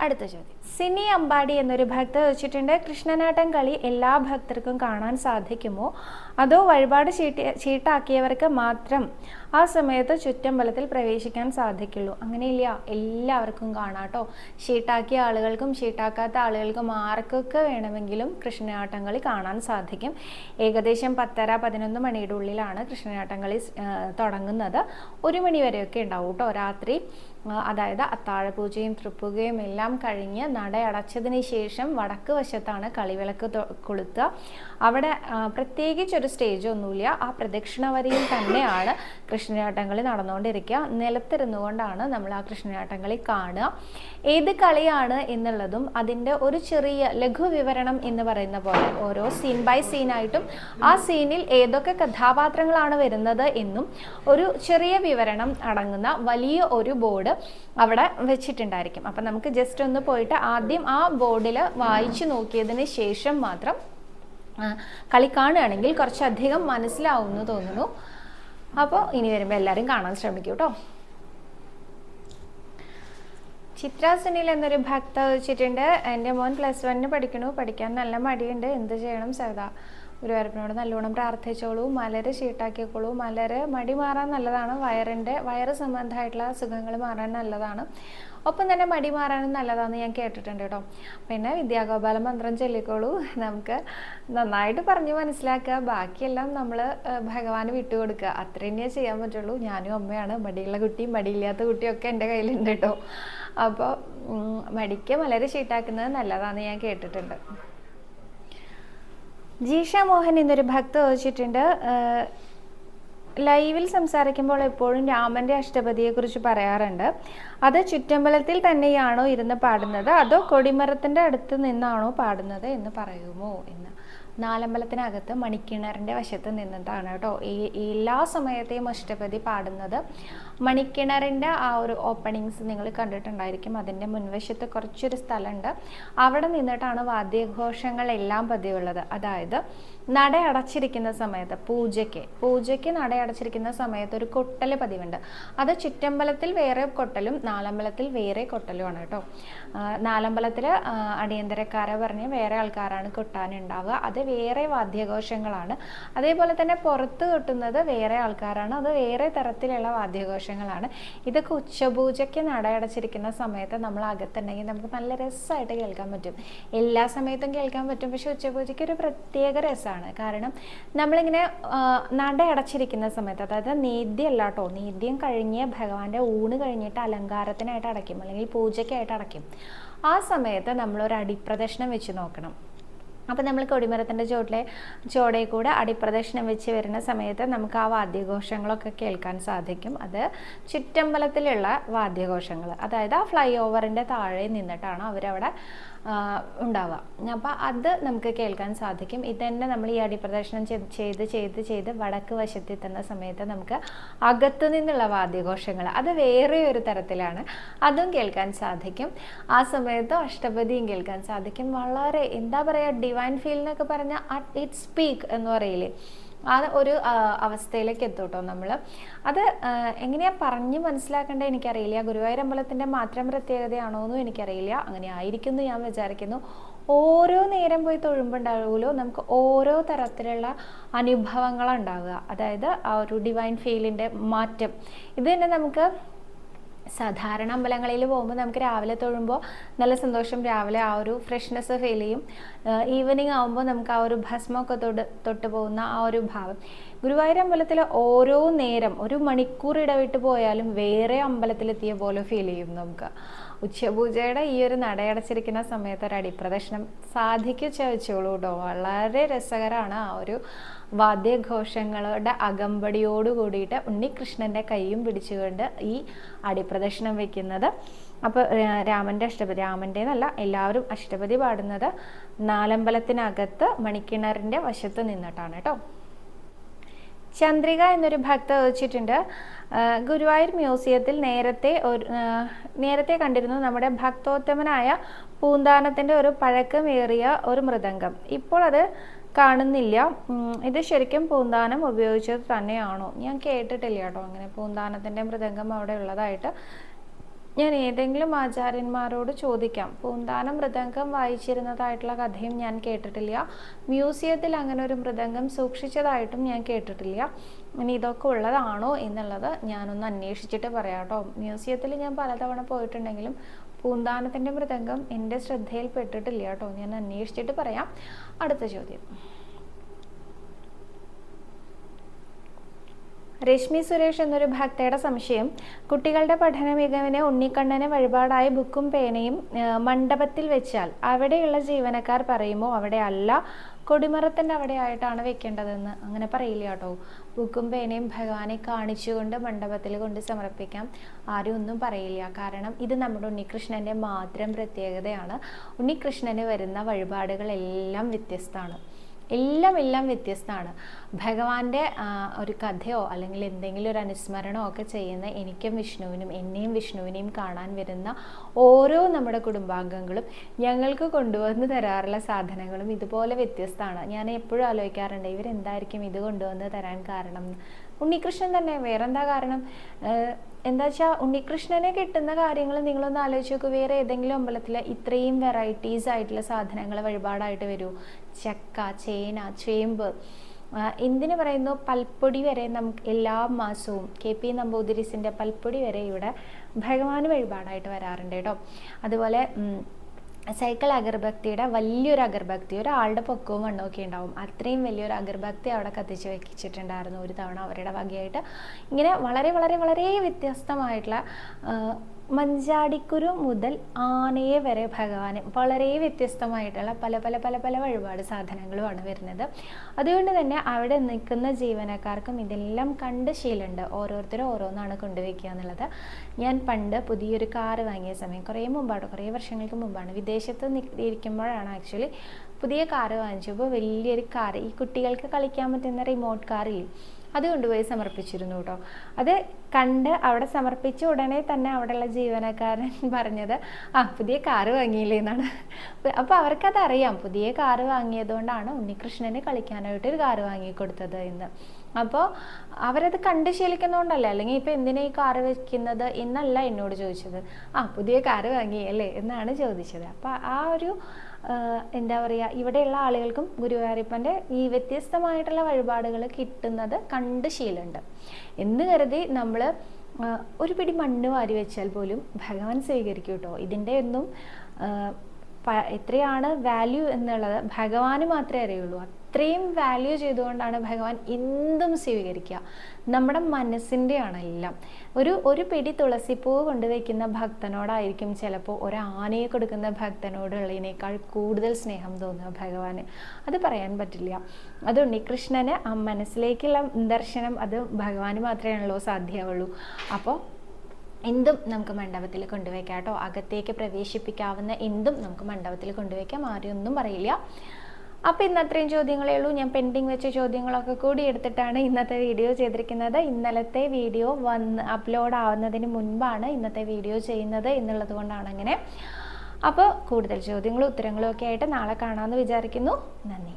അടുത്ത ചോദ്യം. സിനി അമ്പാടി എന്നൊരു ഭക്തർ വെച്ചിട്ടുണ്ട്. കൃഷ്ണനാട്ടം കളി എല്ലാ ഭക്തർക്കും കാണാൻ സാധിക്കുമോ? അതോ വഴിപാട് ചീട്ടി ചീട്ടാക്കിയവർക്ക് മാത്രം ആ സമയത്ത് ചുറ്റമ്പലത്തിൽ പ്രവേശിക്കാൻ സാധിക്കുള്ളൂ? അങ്ങനെയില്ല. എല്ലാവർക്കും കാണാട്ടോ ചീട്ടാക്കിയ ആളുകൾക്കും ചീട്ടാക്കാത്ത ആളുകൾക്കും ആർക്കൊക്കെ വേണമെങ്കിലും കൃഷ്ണനാട്ടം കളി കാണാൻ സാധിക്കും. ഏകദേശം പത്തര പതിനൊന്ന് മണിയുടെ ഉള്ളിലാണ് കൃഷ്ണനാട്ടം കളി തുടങ്ങുന്നത്. ഒരു മണി വരെയൊക്കെ ഉണ്ടാവും കേട്ടോ രാത്രി. അതായത് അത്താഴപൂജയും തൃപ്പുകയും എല്ലാം കഴിഞ്ഞ് നട അടച്ചതിന് ശേഷം വടക്ക് വശത്താണ് കളിവിളക്ക് കൊളുത്തുക. അവിടെ ആ, പ്രത്യേകിച്ച് ഒരു സ്റ്റേജ് ഒന്നുമില്ല. ആ പ്രദക്ഷിണ വരിയിൽ തന്നെയാണ് കൃഷ്ണനാട്ടങ്ങളിൽ നടന്നുകൊണ്ടിരിക്കുക. നിലത്തിരുന്നുകൊണ്ടാണ് നമ്മൾ ആ കൃഷ്ണനാട്ടങ്ങളിൽ കാണുക. ഏത് കളിയാണ് എന്നുള്ളതും അതിന്റെ ഒരു ചെറിയ ലഘു വിവരണം എന്ന് പറയുന്ന പോലെ ഓരോ സീൻ ബൈ സീനായിട്ടും ആ സീനിൽ ഏതൊക്കെ കഥാപാത്രങ്ങളാണ് വരുന്നത് എന്നും ഒരു ചെറിയ വിവരണം അടങ്ങുന്ന വലിയ ഒരു ബോർഡ് അവിടെ വെച്ചിട്ടുണ്ടായിരിക്കും. അപ്പം നമുക്ക് ജസ്റ്റ് ഒന്ന് പോയിട്ട് ആദ്യം ആ ബോർഡിൽ വായിച്ചു നോക്കിയതിന് ശേഷം മാത്രം കളി കാണുകയാണെങ്കിൽ കുറച്ചധികം മനസ്സിലാവുമെന്ന് തോന്നുന്നു. അപ്പോൾ ഇനി വരുമ്പോൾ എല്ലാവരും കാണാൻ ശ്രമിക്കൂ കേട്ടോ ചിത്ര സുനിൽ എന്നൊരു ഭക്ത വെച്ചിട്ടുണ്ട്. എന്റെ മോൻ പ്ലസ് വണ്ണിന് പഠിക്കണു. പഠിക്കാൻ നല്ല മടിയുണ്ട്. എന്ത് ചെയ്യണം സരിത ഗുരുവായൂരപ്പനോട് നല്ലോണം പ്രാർത്ഥിച്ചോളൂ. മലര് ചീട്ടാക്കിക്കോളൂ. മലര് മടി മാറാൻ നല്ലതാണ്. വയറിന്റെ വയറ് സംബന്ധമായിട്ടുള്ള അസുഖങ്ങൾ മാറാൻ നല്ലതാണ്. ഒപ്പം തന്നെ മടി മാറാനും നല്ലതാണെന്ന് ഞാൻ കേട്ടിട്ടുണ്ട് കേട്ടോ. പിന്നെ വിദ്യാഗോപാല മന്ത്രം ചൊല്ലിക്കോളൂ. നമുക്ക് നന്നായിട്ട് പറഞ്ഞ് മനസ്സിലാക്കുക. ബാക്കിയെല്ലാം നമ്മൾ ഭഗവാന് വിട്ടുകൊടുക്കുക അത്ര തന്നെയേ ചെയ്യാൻ പറ്റുള്ളൂ. ഞാനും അമ്മയാണ്. മടിയുള്ള കുട്ടിയും മടിയില്ലാത്ത കുട്ടിയും ഒക്കെ എന്റെ കയ്യിലുണ്ട് കേട്ടോ. അപ്പോൾ മടിക്ക് വളരെ ചീട്ടാക്കുന്നത് നല്ലതാണെന്ന് ഞാൻ കേട്ടിട്ടുണ്ട്. ജീഷ മോഹൻ എന്നൊരു ഭക്ത ചോദിച്ചിട്ടുണ്ട്. ലൈവിൽ സംസാരിക്കുമ്പോൾ എപ്പോഴും രാമന്റെ അഷ്ടപതിയെക്കുറിച്ച് പറയാറുണ്ട്. അത് ചുറ്റമ്പലത്തിൽ തന്നെയാണോ ഇരുന്ന് പാടുന്നത്? അതോ കൊടിമരത്തിന്റെ അടുത്ത് നിന്നാണോ പാടുന്നത് എന്ന് പറയുമോ എന്ന്. നാലമ്പലത്തിനകത്ത് മണിക്കിണറിന്റെ വശത്ത് നിന്നിട്ടാണ് കേട്ടോ. എല്ലാ സമയത്തെയും അഷ്ടപതി പാടുന്നത്. മണിക്കിണറിന്റെ ആ ഒരു ഓപ്പണിങ്സ് നിങ്ങൾ കണ്ടിട്ടുണ്ടായിരിക്കും. അതിന്റെ മുൻവശത്ത് കുറച്ചൊരു സ്ഥലമുണ്ട്. അവിടെ നിന്നിട്ടാണ് വാദ്യഘോഷങ്ങളെല്ലാം പതിവുള്ളത്. അതായത് നട അടച്ചിരിക്കുന്ന സമയത്ത് പൂജയ്ക്ക് പൂജയ്ക്ക് നട അടച്ചിരിക്കുന്ന സമയത്ത് ഒരു കൊട്ടൽ പതിവുണ്ട്. അത് ചുറ്റമ്പലത്തിൽ വേറെ കൊട്ടലും നാലമ്പലത്തിൽ വേറെ കൊട്ടലുമാണ് കേട്ടോ. നാലമ്പലത്തിൽ അടിയന്തരക്കാരെ പറഞ്ഞ് വേറെ ആൾക്കാരാണ് കൊട്ടാനുണ്ടാവുക. അത് വേറെ വാദ്യഘോഷങ്ങളാണ്. അതേപോലെ തന്നെ പുറത്ത് കൊട്ടുന്നത് വേറെ ആൾക്കാരാണ്. അത് വേറെ തരത്തിലുള്ള വാദ്യഘോഷങ്ങളാണ് ഇതൊക്കെ ഉച്ചപൂജയ്ക്ക് നടയടച്ചിരിക്കുന്ന സമയത്ത് നമ്മൾ അകത്തുണ്ടെങ്കിൽ നമുക്ക് നല്ല രസമായിട്ട് കേൾക്കാൻ പറ്റും. എല്ലാ സമയത്തും കേൾക്കാൻ പറ്റും. പക്ഷെ ഉച്ചപൂജയ്ക്ക് ഒരു പ്രത്യേക രസമാണ്. കാരണം നമ്മളിങ്ങനെ നടയടച്ചിരിക്കുന്ന നട സമയത്ത് അതായത് നീതി അല്ല കേട്ടോ നീതിയും കഴിഞ്ഞ് ഭഗവാന്റെ ഊണ് കഴിഞ്ഞിട്ട് അലങ്കാരത്തിനായിട്ട് അടയ്ക്കും. അല്ലെങ്കിൽ പൂജയ്ക്കായിട്ട് അടയ്ക്കും. ആ സമയത്ത് നമ്മളൊരു അടിപ്രദക്ഷിണം വെച്ച് നോക്കണം. അപ്പം നമ്മൾ കൊടിമരത്തിന്റെ ചുവട്ടിലെ ചോടയിൽ കൂടെ അടിപ്രദക്ഷിണം വെച്ച് വരുന്ന സമയത്ത് നമുക്ക് ആ വാദ്യഘോഷങ്ങളൊക്കെ കേൾക്കാൻ സാധിക്കും. അത് ചുറ്റമ്പലത്തിലുള്ള വാദ്യഘോഷങ്ങൾ. അതായത് ആ ഫ്ലൈ ഓവറിന്റെ താഴെ നിന്നിട്ടാണ് അവരവിടെ ഉണ്ടാവുക അപ്പം അത് നമുക്ക് കേൾക്കാൻ സാധിക്കും. ഇത് തന്നെ നമ്മൾ ഈ അടിപ്രദക്ഷിണം ചെയ്ത് ചെയ്ത് ചെയ്ത് വടക്ക് വടക്ക് വശത്തെത്തുന്ന സമയത്ത് നമുക്ക് അകത്തു നിന്നുള്ള വാദ്യഘോഷങ്ങൾ അത് വേറെ ഒരു തരത്തിലാണ്. അതും കേൾക്കാൻ സാധിക്കും. ആ സമയത്ത് അഷ്ടപതിയും കേൾക്കാൻ സാധിക്കും. വളരെ എന്താ പറയുക ഡിവൈൻ ഫീൽ എന്നൊക്കെ പറഞ്ഞാൽ ഇറ്റ് സ്പീക്ക് എന്ന് പറയില്ലേ? ആ ഒരു അവസ്ഥയിലേക്ക് എത്തൂട്ടോ നമ്മൾ അത് എങ്ങനെയാ പറഞ്ഞ് മനസ്സിലാക്കേണ്ടത് എനിക്കറിയില്ല. ഗുരുവായൂർ അമ്പലത്തിന്റെ മാത്രം പ്രത്യേകതയാണോ എന്നും എനിക്കറിയില്ല. അങ്ങനെ ആയിരിക്കുന്നു ഞാൻ വിചാരിക്കുന്നു. ഓരോ നേരം പോയി തൊഴുമ്പുണ്ടാവുമല്ലോ നമുക്ക് ഓരോ തരത്തിലുള്ള അനുഭവങ്ങളുണ്ടാവുക അതായത് ആ ഒരു ഡിവൈൻ ഫീലിന്റെ മാറ്റം. ഇത് തന്നെ നമുക്ക് സാധാരണ അമ്പലങ്ങളിൽ പോകുമ്പോൾ നമുക്ക് രാവിലെ തൊഴുമ്പോൾ നല്ല സന്തോഷം. രാവിലെ ആ ഒരു ഫ്രഷ്നെസ് ഫീൽ ചെയ്യും. ഈവനിങ് ആകുമ്പോൾ നമുക്ക് ആ ഒരു ഭസ്മമൊക്കെ തൊട്ട് തൊട്ട് പോകുന്ന ആ ഒരു ഭാവം. ഗുരുവായൂർ അമ്പലത്തിൽ ഓരോ നേരം ഒരു മണിക്കൂർ ഇടവിട്ട് പോയാലും വേറെ അമ്പലത്തിലെത്തിയ പോലെ ഫീൽ ചെയ്യും നമുക്ക്. ഉച്ചപൂജയുടെ ഈ ഒരു നടയടച്ചിരിക്കുന്ന സമയത്ത് ഒരു അടിപ്രദക്ഷിണം സാധിക്കു ചോദിച്ചോളൂ കേട്ടോ വളരെ രസകരമാണ് ആ ഒരു വാദ്യഘോഷങ്ങളുടെ അകമ്പടിയോട് കൂടിയിട്ട് ഉണ്ണികൃഷ്ണന്റെ കൈയും പിടിച്ചുകൊണ്ട് ഈ അടിപ്രദക്ഷിണം വയ്ക്കുന്നത് അപ്പോൾ രാമന്റെ അഷ്ടപതി രാമന്റെ എന്നല്ല എല്ലാവരും അഷ്ടപതി പാടുന്നത് നാലമ്പലത്തിനകത്ത് മണിക്കിണറിന്റെ വശത്ത് നിന്നിട്ടാണ് കേട്ടോ ചന്ദ്രിക എന്നൊരു ഭക്ത ചോദിച്ചിട്ടുണ്ട് ഗുരുവായൂർ മ്യൂസിയത്തിൽ നേരത്തെ ഒരു നേരത്തെ കണ്ടിരുന്നു നമ്മുടെ ഭക്തോത്തമനായ പൂന്താനത്തിന്റെ ഒരു പഴക്കമേറിയ ഒരു മൃദംഗം. ഇപ്പോൾ അത് കാണുന്നില്ല. ഇത് ശരിക്കും പൂന്താനം ഉപയോഗിച്ചത് തന്നെയാണോ? ഞാൻ കേട്ടിട്ടില്ല കേട്ടോ. അങ്ങനെ പൂന്താനത്തിന്റെ മൃദംഗം അവിടെ ഉള്ളതായിട്ട്. ഞാൻ ഏതെങ്കിലും ആചാര്യന്മാരോട് ചോദിക്കാം. പൂന്താനം മൃദംഗം വായിച്ചിരുന്നതായിട്ടുള്ള കഥയും ഞാൻ കേട്ടിട്ടില്ല. മ്യൂസിയത്തിൽ അങ്ങനെ ഒരു മൃദംഗം സൂക്ഷിച്ചതായിട്ടും ഞാൻ കേട്ടിട്ടില്ല. ഇനി ഇതൊക്കെ ഉള്ളതാണോ എന്നുള്ളത് ഞാനൊന്ന് അന്വേഷിച്ചിട്ട് പറയാം കേട്ടോ. മ്യൂസിയത്തിൽ ഞാൻ പലതവണ പോയിട്ടുണ്ടെങ്കിലും പൂന്താനത്തിന്റെ മൃദംഗം എന്റെ ശ്രദ്ധയിൽപ്പെട്ടിട്ടില്ല കേട്ടോ. ഞാൻ അന്വേഷിച്ചിട്ട് പറയാം. അടുത്ത ചോദ്യം. രശ്മി സുരേഷ് എന്നൊരു ഭക്തയുടെ സംശയം. കുട്ടികളുടെ പഠന മികവിന് ഉണ്ണിക്കണ്ണന് വഴിപാടായി ബുക്കും പേനയും മണ്ഡപത്തിൽ വെച്ചാൽ അവിടെയുള്ള ജീവനക്കാർ പറയുമോ അവിടെ അല്ല? കൊടിമരത്തിന്റെ അവിടെ ആയിട്ടാണ് വെക്കേണ്ടതെന്ന്. അങ്ങനെ പറയില്ല കേട്ടോ. ബുക്കും പേനയും ഭഗവാനെ കാണിച്ചുകൊണ്ട് മണ്ഡപത്തിൽ കൊണ്ട് സമർപ്പിക്കാം. ആരും ഒന്നും പറയില്ല. കാരണം ഇത് നമ്മുടെ ഉണ്ണികൃഷ്ണന്റെ മാത്രം പ്രത്യേകതയാണ്. ഉണ്ണികൃഷ്ണന് വരുന്ന വഴിപാടുകളെല്ലാം വ്യത്യസ്തമാണ്. എല്ലാം എല്ലാം വ്യത്യസ്തമാണ്. ഭഗവാന്റെ ഒരു കഥയോ അല്ലെങ്കിൽ എന്തെങ്കിലും ഒരു അനുസ്മരണോ ഒക്കെ ചെയ്യുന്ന എനിക്കും വിഷ്ണുവിനും എന്നെയും വിഷ്ണുവിനെയും കാണാൻ വരുന്ന ഓരോ നമ്മുടെ കുടുംബാംഗങ്ങളും ഞങ്ങൾക്ക് കൊണ്ടുവന്ന് തരാറുള്ള സാധനങ്ങളും ഇതുപോലെ വ്യത്യസ്തമാണ്. ഞാൻ എപ്പോഴും ആലോചിക്കാറുണ്ട് ഇവരെന്തായിരിക്കും ഇത് കൊണ്ടുവന്ന് തരാൻ കാരണം? ഉണ്ണികൃഷ്ണൻ തന്നെ. വേറെന്താ കാരണം? എന്താ വെച്ചാൽ ഉണ്ണികൃഷ്ണനെ കിട്ടുന്ന കാര്യങ്ങൾ നിങ്ങളൊന്ന് ആലോചിച്ച് നോക്കൂ. വേറെ ഏതെങ്കിലും അമ്പലത്തിൽ ഇത്രയും വെറൈറ്റീസ് ആയിട്ടുള്ള സാധനങ്ങൾ വഴിപാടായിട്ട് വരൂ. ചക്ക ചേന ചേമ്പ്. എന്തിനു പറയുന്നു? പൽപ്പൊടി വരെ നമുക്ക് എല്ലാ മാസവും കെ പി നമ്പൂതിരിസിന്റെ പൽപ്പൊടി വരെ ഇവിടെ ഭഗവാന് വഴിപാടായിട്ട് വരാറുണ്ട് കേട്ടോ. അതുപോലെ സൈക്കിൾ അഗർഭക്തിയുടെ വലിയൊരു അഗർഭക്തി. ഒരാളുടെ പൊക്കവും വണ്ണമൊക്കെ ഉണ്ടാവും. അത്രയും വലിയൊരു അഗർഭക്തി അവിടെ കത്തിച്ച് വെച്ചിട്ടുണ്ടായിരുന്നു ഒരു തവണ അവരുടെ വകയായിട്ട്. ഇങ്ങനെ വളരെ വളരെ വളരെ വ്യത്യസ്തമായിട്ടുള്ള മഞ്ചാടിക്കുരു മുതൽ ആനയെ വരെ ഭഗവാന് വളരെ വ്യത്യസ്തമായിട്ടുള്ള പല പല പല പല വഴിപാട് സാധനങ്ങളുമാണ് വരുന്നത്. അതുകൊണ്ട് തന്നെ അവിടെ നിൽക്കുന്ന ജീവനക്കാർക്കും ഇതെല്ലാം കണ്ട് ശീലമുണ്ട്. ഓരോരുത്തരും ഓരോന്നാണ് കൊണ്ടുവയ്ക്കുക എന്നുള്ളത്. ഞാൻ പണ്ട് പുതിയൊരു കാറ് വാങ്ങിയ സമയം കുറേ മുമ്പാണ് കുറേ വർഷങ്ങൾക്ക് മുമ്പാണ് വിദേശത്ത് ഇരിക്കുമ്പോഴാണ് ആക്ച്വലി പുതിയ കാറ് വാങ്ങിച്ചപ്പോൾ വലിയൊരു കാറ് ഈ കുട്ടികൾക്ക് കളിക്കാൻ പറ്റുന്ന റിമോട്ട് കാറില്ലേ അത് കൊണ്ടുപോയി സമർപ്പിച്ചിരുന്നു കേട്ടോ. അത് കണ്ട് അവിടെ സമർപ്പിച്ച ഉടനെ തന്നെ അവിടെയുള്ള ജീവനക്കാരൻ പറഞ്ഞത് ആ പുതിയ കാറ് വാങ്ങിയില്ലേ എന്നാണ്. അപ്പോൾ അവർക്കതറിയാം പുതിയ കാറ് വാങ്ങിയതുകൊണ്ടാണ് ഉണ്ണികൃഷ്ണന് കളിക്കാനായിട്ട് ഒരു കാറ് വാങ്ങിക്കൊടുത്തത് എന്ന്. അപ്പോൾ അവരത് കണ്ട് ശീലിക്കുന്നതുകൊണ്ടല്ല അല്ലെങ്കിൽ ഇപ്പം എന്തിനാ ഈ കാറ് വെക്കുന്നത് എന്നല്ല എന്നോട് ചോദിച്ചത്. ആ പുതിയ കാറ് വാങ്ങിയല്ലേ എന്നാണ് ചോദിച്ചത്. അപ്പോൾ ആ ഒരു എന്താ പറയുക ഇവിടെയുള്ള ആളുകൾക്കും ഗുരുവായൂരപ്പന്റെ ഈ വ്യത്യസ്തമായിട്ടുള്ള വഴിപാടുകൾ കിട്ടുന്നത് കണ്ട് ശീലമുണ്ട്. എന്ന് കരുതി നമ്മൾ ഒരു പിടി മണ്ണ് വാരി വെച്ചാൽ പോലും ഭഗവാൻ സ്വീകരിക്കും കേട്ടോ. ഇതിന്റെ ഒന്നും എത്രയാണ് വാല്യൂ എന്നുള്ളത് ഭഗവാന് മാത്രമേ അറിയുള്ളൂ. അത്രയും വാല്യൂ ചെയ്തുകൊണ്ടാണ് ഭഗവാൻ എന്തും സ്വീകരിക്കുക. നമ്മുടെ മനസ്സിന്റെയാണ് എല്ലാം ഒരു ഒരു പിടി തുളസിപ്പൂ കൊണ്ടുവയ്ക്കുന്ന ഭക്തനോടായിരിക്കും ചിലപ്പോൾ ഒരാനയെ കൊടുക്കുന്ന ഭക്തനോടുള്ളതിനേക്കാൾ കൂടുതൽ സ്നേഹം തോന്നുക ഭഗവാന്. അത് പറയാൻ പറ്റില്ല. അത് കൃഷ്ണന് ആ മനസ്സിലേക്കുള്ള ദർശനം അത് ഭഗവാന് മാത്രമേ സാധ്യമാവുള്ളൂ. അപ്പോൾ എന്തും നമുക്ക് മണ്ഡപത്തിൽ കൊണ്ടുവയ്ക്കാം കേട്ടോ. അകത്തേക്ക് പ്രവേശിപ്പിക്കാവുന്ന എന്തും നമുക്ക് മണ്ഡപത്തിൽ കൊണ്ടുവയ്ക്കാം. ആരും ഒന്നും പറയില്ല. അപ്പോൾ ഇന്ന് അത്രയും ചോദ്യങ്ങളേ ഉള്ളൂ. ഞാൻ പെൻഡിങ് വെച്ച ചോദ്യങ്ങളൊക്കെ കൂടി എടുത്തിട്ടാണ് ഇന്നത്തെ വീഡിയോ ചെയ്തിരിക്കുന്നത്. ഇന്നലത്തെ വീഡിയോ വന്ന് അപ്ലോഡ് ആവുന്നതിന് മുൻപാണ് ഇന്നത്തെ വീഡിയോ ചെയ്യുന്നത് എന്നുള്ളത് കൊണ്ടാണ് അങ്ങനെ. അപ്പോൾ കൂടുതൽ ചോദ്യങ്ങളും ഉത്തരങ്ങളും ഒക്കെ ആയിട്ട് നാളെ കാണാമെന്ന് വിചാരിക്കുന്നു. നന്ദി.